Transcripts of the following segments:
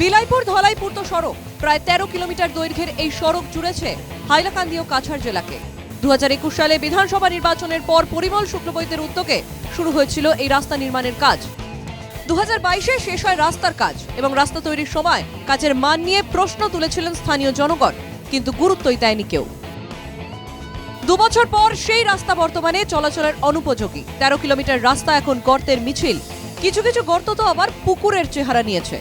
বিলাইপুর ধলাই পূর্ত সড়ক। প্রায় তেরো কিলোমিটার দৈর্ঘ্যের এই সড়ক জুড়েছে হাইলাকান্দি ও কাছাড় জেলাকে। দুহাজার একুশ সালে বিধানসভা নির্বাচনের পর পরিমল শুক্লবৈদ্যের উদ্যোগে শুরু হয়েছিল এই রাস্তা নির্মাণের কাজ। দু বাইশে শেষ হয় রাস্তার কাজ এবং রাস্তা তৈরির সময় কাজের মান নিয়ে প্রশ্ন তুলেছিলেন স্থানীয় জনগণ, কিন্তু গুরুত্বই দেয়নি কেউ। দুবছর পর সেই রাস্তা বর্তমানে চলাচলের অনুপযোগী। তেরো কিলোমিটার রাস্তা এখন গর্তের মিছিল। কিছু কিছু গর্ত তো আবার পুকুরের চেহারা নিয়েছে।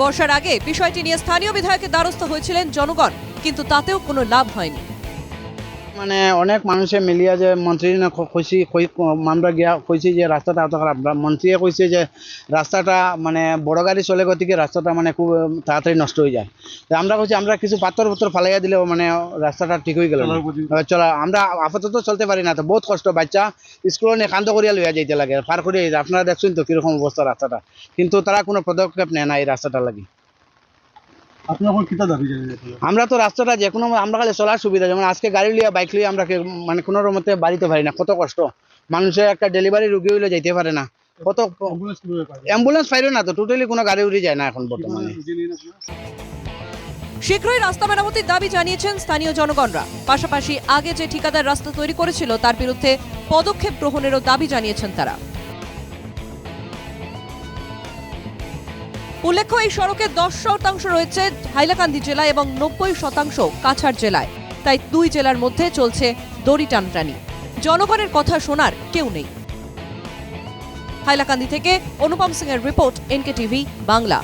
বর্ষার আগে বিষয়টি নিয়ে স্থানীয় বিধায়কের দ্বারস্থ হয়েছিলেন জনগণ কিন্তু তাতেও কোনো লাভ হয়নি। মানে অনেক মানুষে মিলিয়া যে মন্ত্রী না কইছি কই আমরা গিয়া কইছি যে রাস্তাটা এত খারাপ মন্ত্রীয়ে কইছে যে রাস্তাটা মানে বড় গাড়ি চলে গতিকে রাস্তাটা মানে খুব তাড়াতাড়ি নষ্ট হয়ে যায়। তো আমরা কইছি আমরা কিছু পাথর পত্র ফালাইয়া দিলেও মানে রাস্তাটা ঠিক হয়ে গেল চলা আমরা আপাতত চলতে পারি না। তো বহুত কষ্ট বাচ্চা স্কুলে নিয়ে কান্দ করিয়া লইয়া যাইতে লাগে পার করে আপনারা দেখছেন তো কীরকম অবস্থা রাস্তাটা কিন্তু তারা কোনো পদক্ষেপ নেয় না এই রাস্তাটা লাগি আপনি এখন কিতা দাবি জানেন এখানে? আমরা তো রাস্তাটা যে কোনো আমরা খালি চলার সুবিধা যেমন আজকে গাড়ি লিয়া বাইক লিয়ে আমরা মানে কোনো মতে বাড়িতে পারি না। কত কষ্ট। মানুষের একটা ডেলিভারি রুগী হইলে যাইতে পারে না। কত অ্যাম্বুলেন্স পাইলো না তো টোটালি কোনো গাড়ি উড়ে যায় না এখন বর্তমানে। শীঘ্রই রাস্তা মেরামতির দাবি জানিয়েছেন স্থানীয় জনগণরা। পাশাপাশি আগে যে ঠিকাদার রাস্তা তৈরি করেছিল তার বিরুদ্ধে পদক্ষেপ গ্রহণেরও দাবি জানিয়েছেন তারা। উল্লেখ্য, এই সড়কে দশ শতাংশ রয়েছে হাইলাকান্দি জেলায় এবং নব্বই শতাংশ কাছাড় জেলায়। তাই দুই জেলার মধ্যে চলছে দড়ি টানটানি। জনগণের কথা শোনার কেউ নেই। হাইলাকান্দি থেকে অনুপম সিং এর রিপোর্ট এনকে টিভি বাংলা।